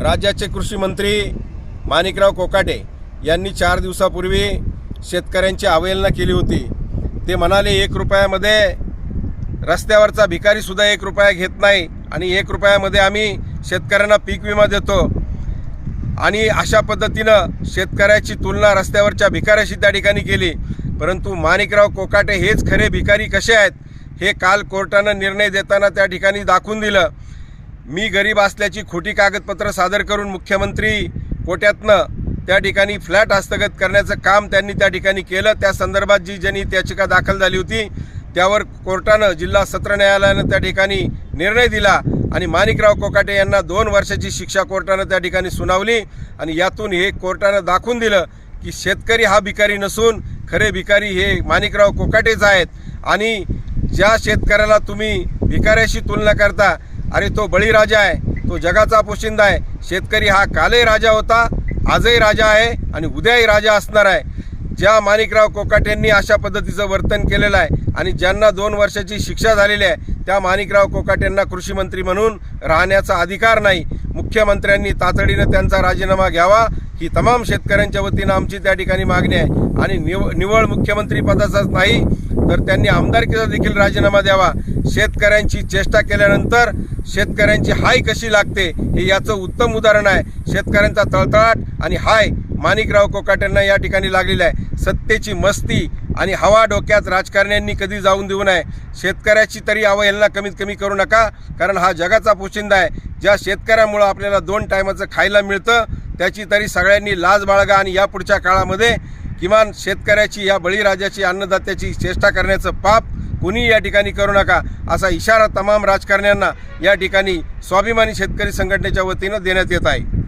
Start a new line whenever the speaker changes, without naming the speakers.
राज्याचे कृषी मंत्री माणिकराव कोकाटे यांनी चार दिवसापूर्वी शेतकऱ्यांची अवहेलना केली होती. ते म्हणाले एक रुपयामध्ये रस्त्यावरचा भिकारीसुद्धा एक रुपया घेत नाही आणि एक रुपयामध्ये आम्ही शेतकऱ्यांना पीक विमा देतो. आणि अशा पद्धतीनं शेतकऱ्याची तुलना रस्त्यावरच्या भिकाऱ्याशी त्या ठिकाणी केली. परंतु माणिकराव कोकाटे हेच खरे भिकारी कसे आहेत हे काल कोर्टानं निर्णय देताना त्या ठिकाणी दाखवून दिलं. मी गरीब असल्याची खोटी कागदपत्र सादर करून मुख्यमंत्री कोट्यातनं त्या ठिकाणी फ्लॅट हस्तगत करण्याचं काम त्यांनी त्या ठिकाणी केलं. त्या संदर्भात जी जनहित याचिका दाखल झाली होती त्यावर कोर्टानं जिल्हा सत्र न्यायालयानं त्या ठिकाणी निर्णय दिला आणि माणिकराव कोकाटे यांना दोन वर्षाची शिक्षा कोर्टानं त्या ठिकाणी सुनावली आणि यातून हे कोर्टानं दाखवून दिलं की शेतकरी हा भिकारी नसून खरे भिकारी हे माणिकराव कोकाटेच आहेत. आणि ज्या शेतकऱ्याला तुम्ही भिकाऱ्याशी तुलना करता अरे तो बळीराजा आहे तो जगाचा पोशिंदा आहे. शेतकरी हा कालही राजा होता आजही राजा आहे आणि उद्याही राजा असणार आहे. ज्या माणिकराव कोकाटेंनी अशा पद्धतीचं वर्तन केलेलं आहे आणि ज्यांना दोन वर्षाची शिक्षा झालेली आहे त्या माणिकराव कोकाटेंना कृषी मंत्री म्हणून राहण्याचा अधिकार नाही. मुख्यमंत्र्यांनी तातडीनं त्यांचा राजीनामा घ्यावा. ही तमाम शेतकऱ्यांच्या वतीनं आमची त्या ठिकाणी मागणी आहे. आणि निव निवळ मुख्यमंत्री पदाचाच नाही तर त्यांनी आमदारकीचा देखील राजीनामा द्यावा. शेतकऱ्यांची चेष्टा केल्यानंतर शेतकऱ्यांची हाय कशी लागते हे याचं उत्तम उदाहरण आहे. शेतकऱ्यांचा तळतळाट आणि हाय माणिकराव कोकाटेंना या ठिकाणी लागलेला आहे. सत्तेची मस्ती आणि हवा डोक्यात राजकारण्यांनी कधी जाऊन देऊ नये. शेतकऱ्याची तरी अवहेलना कमीत कमी करू नका कारण हा जगाचा पोशिंदा आहे. ज्या शेतकऱ्यामुळं आपल्याला दोन टायमाचं खायला मिळतं त्याची तरी सगळ्यांनी लाज बाळगा आणि यापुढच्या काळामध्ये किमान शेतकऱ्याची या बळीराजाची अन्नदात्याची चेष्टा करण्याचं पाप कुणी या ठिकाणी करू नका असा इशारा तमाम राजकारण्यांना या ठिकाणी स्वाभिमानी शेतकरी संघटनेच्या वतीनं देण्यात येत आहे.